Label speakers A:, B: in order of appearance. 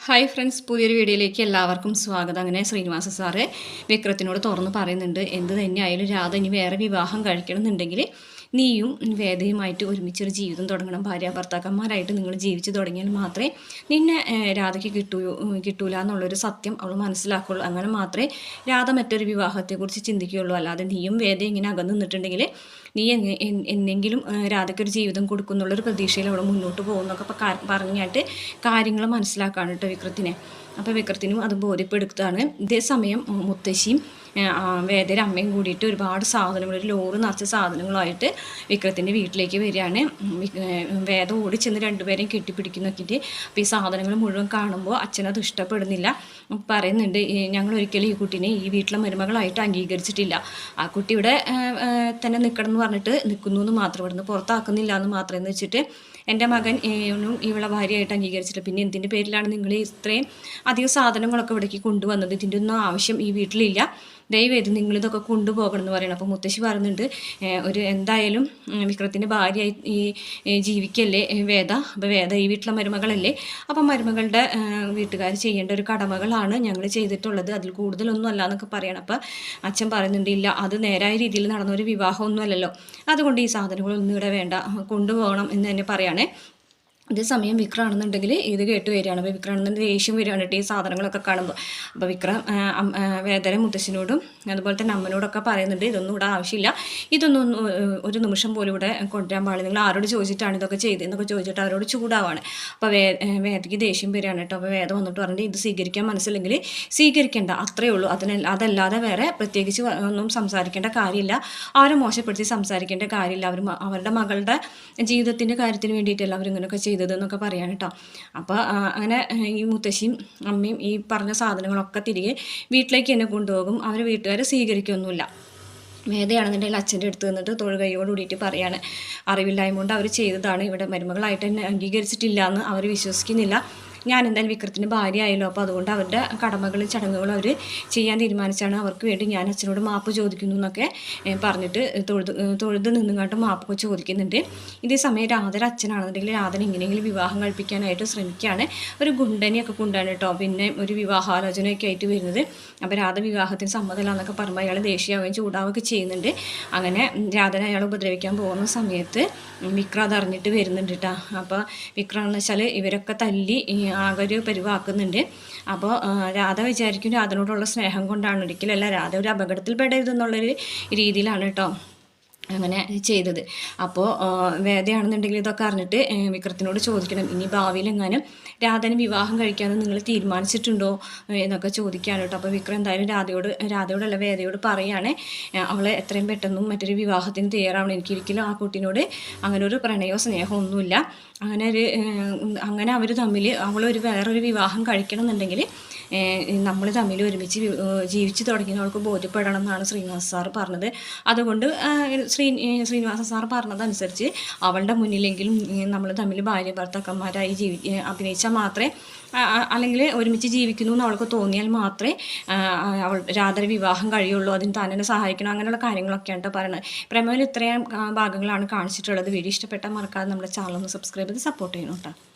A: Hi friends പുതിയൊരു വീഡിയോയിലേക്ക് എല്ലാവർക്കും സ്വാഗതം. അങ്ങനെ ശ്രീനിവാസ സാറ് വിക്രത്തിനോട് തുറന്ന് പറയുന്നുണ്ട് എന്ത് തന്നെയായാലും രാധ ഇനി വേറെ വിവാഹം കഴിക്കണമെന്നുണ്ടെങ്കിൽ നീയും വേദയുമായിട്ട് ഒരുമിച്ചൊരു ജീവിതം തുടങ്ങണം. ഭാര്യ ഭർത്താക്കന്മാരായിട്ട് നിങ്ങൾ ജീവിച്ചു തുടങ്ങിയാൽ മാത്രമേ നിന്നെ രാധയ്ക്ക് കിട്ടൂ കിട്ടൂല എന്നുള്ളൊരു സത്യം അവൾ മനസ്സിലാക്കുള്ളൂ. അങ്ങനെ മാത്രമേ രാധ മറ്റൊരു വിവാഹത്തെക്കുറിച്ച് ചിന്തിക്കുകയുള്ളൂ. അല്ലാതെ നീയും വേദ ഇങ്ങനെ അകന്നു നിന്നിട്ടുണ്ടെങ്കിൽ നീ എന്നെങ്കിലും രാധയ്ക്കൊരു ജീവിതം കൊടുക്കുന്നുള്ളൊരു പ്രതീക്ഷയിൽ അവൾ മുന്നോട്ട് പോകുന്നൊക്കെ ഇപ്പം പറഞ്ഞിട്ട് കാര്യങ്ങൾ മനസ്സിലാക്കാണ് കേട്ടോ വിക്രത്തിനെ. അപ്പോൾ വിക്രത്തിനും അത് ബോധ്യപ്പെടുത്താണ്. ഇതേ സമയം മുത്തശ്ശിയും വേദയുടെ അമ്മയും കൂടിയിട്ട് ഒരുപാട് സാധനങ്ങൾ ഒരു ലോറ് നിറച്ച സാധനങ്ങളുമായിട്ട് വിക്രത്തിന്റെ വീട്ടിലേക്ക് വരികയാണ്. വേദ ഓടി ചെന്ന് രണ്ടുപേരെയും കെട്ടിപ്പിടിക്കുന്ന നോക്കിയിട്ട് അപ്പോൾ ഈ സാധനങ്ങൾ മുഴുവൻ കാണുമ്പോൾ അച്ഛനത് ഇഷ്ടപ്പെടുന്നില്ല. പറയുന്നുണ്ട് ഞങ്ങൾ ഒരിക്കലും ഈ കുട്ടീനെ ഈ വീട്ടിലെ മരുമകളായിട്ട് അംഗീകരിച്ചിട്ടില്ല. ആ കുട്ടി ഇവിടെ തന്നെ നിൽക്കണം എന്ന് പറഞ്ഞിട്ട് നിൽക്കുന്നു എന്ന് മാത്രം ഇവിടുന്ന് പുറത്താക്കുന്നില്ല എന്ന് മാത്രം എന്ന് വെച്ചിട്ട് എന്റെ മകൻ ഇവളെ ഭാര്യയായിട്ട് അംഗീകരിച്ചിട്ട് പിന്നെ എന്തിന്റെ പേരിലാണ് നിങ്ങൾ ഇത്രയും അധികം സാധനങ്ങളൊക്കെ ഇവിടേക്ക് കൊണ്ടുവന്നത്? ഇതിന്റെ ഒന്നും ആവശ്യം ഈ വീട്ടിലില്ല. ദയവേത് നിങ്ങളിതൊക്കെ കൊണ്ടുപോകണം എന്ന് പറയണം. അപ്പോൾ മുത്തശ്ശി പറയുന്നുണ്ട് ഒരു എന്തായാലും വിക്രത്തിന്റെ ഭാര്യയായി ഈ ജീവിക്കല്ലേ വേദ? അപ്പോൾ വേദ ഈ വീട്ടിലെ മരുമകളല്ലേ? അപ്പം മരുമകളുടെ വീട്ടുകാർ ചെയ്യേണ്ട ഒരു കടമകളാണ് ഞങ്ങൾ ചെയ്തിട്ടുള്ളത്. അതിൽ കൂടുതലൊന്നും അല്ല എന്നൊക്കെ പറയണം. അപ്പോൾ അച്ഛൻ പറയുന്നുണ്ട് ഇല്ല അത് നേരായ രീതിയിൽ നടന്ന ഒരു വിവാഹമൊന്നുമല്ലല്ലോ. അതുകൊണ്ട് ഈ സാധനങ്ങളൊന്നും ഇവിടെ വേണ്ട കൊണ്ടുപോകണം എന്ന് തന്നെ പറയണേ. അതേസമയം വിക്രമാണെന്നുണ്ടെങ്കിൽ ഇത് കേട്ട് വരികയാണ്. അപ്പോൾ വിക്രമാണെന്നുണ്ടെങ്കിൽ ദേഷ്യം വരികയാണ്. കേട്ടോ ഈ സാധനങ്ങളൊക്കെ കാണുമ്പോൾ അപ്പോൾ വിക്രം വേദന മുത്തശ്ശനോടും അതുപോലെ തന്നെ അമ്മനോടൊക്കെ പറയുന്നുണ്ട്. ഇതൊന്നും ഇവിടെ ആവശ്യമില്ല. ഇതൊന്നും ഒരു നിമിഷം പോലും ഇവിടെ കൊണ്ടുവരാൻ പാടില്ല. നിങ്ങൾ ആരോട് ചോദിച്ചിട്ടാണ് ഇതൊക്കെ ചെയ്തതെന്നൊക്കെ ചോദിച്ചിട്ട് അവരോട് ചൂടാവാണ്. അപ്പോൾ വേ വേദയ്ക്ക് ദേഷ്യം വരികയാണ് കേട്ടോ. അപ്പോൾ വേദം വന്നിട്ട് പറഞ്ഞിട്ട് ഇത് സ്വീകരിക്കാൻ മനസ്സില്ലെങ്കിൽ സ്വീകരിക്കേണ്ട. അത്രയേ ഉള്ളൂ. അതിന് അതല്ലാതെ വേറെ പ്രത്യേകിച്ച് ഒന്നും സംസാരിക്കേണ്ട കാര്യമില്ല. അവരെ മോശപ്പെടുത്തി സംസാരിക്കേണ്ട കാര്യമില്ല. അവർ അവരുടെ മകളുടെ ജീവിതത്തിന്റെ കാര്യത്തിന് വേണ്ടിയിട്ടല്ല അവരിങ്ങനെയൊക്കെ ചെയ്തത്. എന്നൊക്കെ പറയാണ് കേട്ടോ. അപ്പോൾ അങ്ങനെ ഈ മുത്തശ്ശിയും അമ്മയും ഈ പറഞ്ഞ സാധനങ്ങളൊക്കെ തിരികെ വീട്ടിലേക്ക് തന്നെ കൊണ്ടുപോകും. അവർ വീട്ടുകാരെ സ്വീകരിക്കൊന്നുമില്ല. വേദയാണെന്നുണ്ടെങ്കിൽ അച്ഛന്റെ അടുത്ത് നിന്നിട്ട് തൊഴുകൈയോട് കൂടിയിട്ട് പറയാണ്. അറിവില്ലായ്മ കൊണ്ട് അവർ ചെയ്തതാണ്. ഇവിടെ മരുമകളായിട്ട് തന്നെ അംഗീകരിച്ചിട്ടില്ല എന്ന് അവർ വിശ്വസിക്കുന്നില്ല. ഞാൻ എന്തായാലും വിക്രത്തിന്റെ ഭാര്യ ആയല്ലോ അപ്പോൾ അതുകൊണ്ട് അവരുടെ കടമകളും ചടങ്ങുകളും അവർ ചെയ്യാൻ തീരുമാനിച്ചാണ് അവർക്ക് വേണ്ടി ഞാൻ അച്ഛനോട് മാപ്പ് ചോദിക്കുന്നു എന്നൊക്കെ പറഞ്ഞിട്ട് തൊഴുത് തൊഴുത് നിന്നുകൊണ്ട് മാപ്പൊക്കെ ചോദിക്കുന്നുണ്ട്. ഇതേ സമയം രാധര അച്ഛനാണെന്നുണ്ടെങ്കിൽ രാധന ഇങ്ങനെയെങ്കിലും വിവാഹം കഴിപ്പിക്കാനായിട്ട് ശ്രമിക്കുകയാണ്. ഒരു ഗുണ്ടനെയൊക്കെ കൊണ്ടാണ് കേട്ടോ. പിന്നെ ഒരു വിവാഹാലോചനയൊക്കെ ആയിട്ട് വരുന്നത്. അപ്പോൾ രാധ വിവാഹത്തിന് സമ്മതമില്ല എന്നൊക്കെ പറയുമ്പോൾ അയാൾ ദേഷ്യമാവുകയും ചൂടാവുകയൊക്കെ ചെയ്യുന്നുണ്ട്. അങ്ങനെ രാധൻ അയാൾ ഉപദ്രവിക്കാൻ പോകുന്ന സമയത്ത് വിക്ര വിക്രം അത് അറിഞ്ഞിട്ട് വരുന്നുണ്ട് കേട്ടോ. അപ്പോൾ വിക്രം എന്ന് വെച്ചാൽ ഇവരൊക്കെ തല്ലി ആകെ ഒരു പരിവാക്കുന്നുണ്ട് അപ്പോൾ രാധ വിചാരിക്കും രാധനോടുള്ള സ്നേഹം കൊണ്ടാണ് ഒരിക്കലല്ല രാധ ഒരു അപകടത്തിൽ പെടരുതെന്നുള്ളൊരു രീതിയിലാണ് കേട്ടോ അങ്ങനെ ചെയ്തത്. അപ്പോൾ വേദയാണെന്നുണ്ടെങ്കിൽ ഇതൊക്കെ അറിഞ്ഞിട്ട് വിക്രത്തിനോട് ചോദിക്കണം. ഇനി ഭാവിയിൽ എങ്ങാനും രാധനെ വിവാഹം കഴിക്കാമെന്ന് നിങ്ങൾ തീരുമാനിച്ചിട്ടുണ്ടോ എന്നൊക്കെ ചോദിക്കാണ് കേട്ടോ. അപ്പോൾ വിക്രം എന്തായാലും രാധയോട് രാധയോടല്ല വേദയോട് പറയുകയാണ് അവളെ എത്രയും പെട്ടെന്നും മറ്റൊരു വിവാഹത്തിന് തയ്യാറാവണം. എനിക്കൊരിക്കലും ആ കുട്ടീനോട് അങ്ങനെ ഒരു പ്രണയമോ സ്നേഹമോ ഒന്നുമില്ല. അങ്ങനെ ഒരു അങ്ങനെ അവർ തമ്മിൽ അവളൊരു വേറൊരു വിവാഹം കഴിക്കണം എന്നുണ്ടെങ്കിൽ നമ്മൾ തമ്മിൽ ഒരുമിച്ച് ജീവിച്ചു തുടങ്ങിയവൾക്ക് ബോധ്യപ്പെടണം എന്നാണ് ശ്രീനിവാസ സാർ പറഞ്ഞത്. അതുകൊണ്ട് ശ്രീ ശ്രീനിവാസ സാർ പറഞ്ഞതനുസരിച്ച് അവളുടെ മുന്നിലെങ്കിലും നമ്മൾ തമ്മിൽ ഭാര്യ ഭർത്താക്കന്മാരായി ജീവി അഭിനയിച്ചാൽ മാത്രമേ അല്ലെങ്കിൽ ഒരുമിച്ച് ജീവിക്കുന്നു എന്ന് അവൾക്ക് തോന്നിയാൽ മാത്രമേ അവൾ രാധര വിവാഹം കഴിയുള്ളൂ അതിന് തന്നെ സഹായിക്കണം അങ്ങനെയുള്ള കാര്യങ്ങളൊക്കെയാണ് കേട്ടോ പറയുന്നത് പ്രമേയിൽ ഇത്രയും ഭാഗങ്ങളാണ് കാണിച്ചിട്ടുള്ളത്. വീഡിയോ ഇഷ്ടപ്പെട്ടാൽ മറക്കാതെ നമ്മുടെ ചാനൽ ഒന്ന് സബ്സ്ക്രൈബ് ചെയ്ത് സപ്പോർട്ട് ചെയ്യണം കേട്ടോ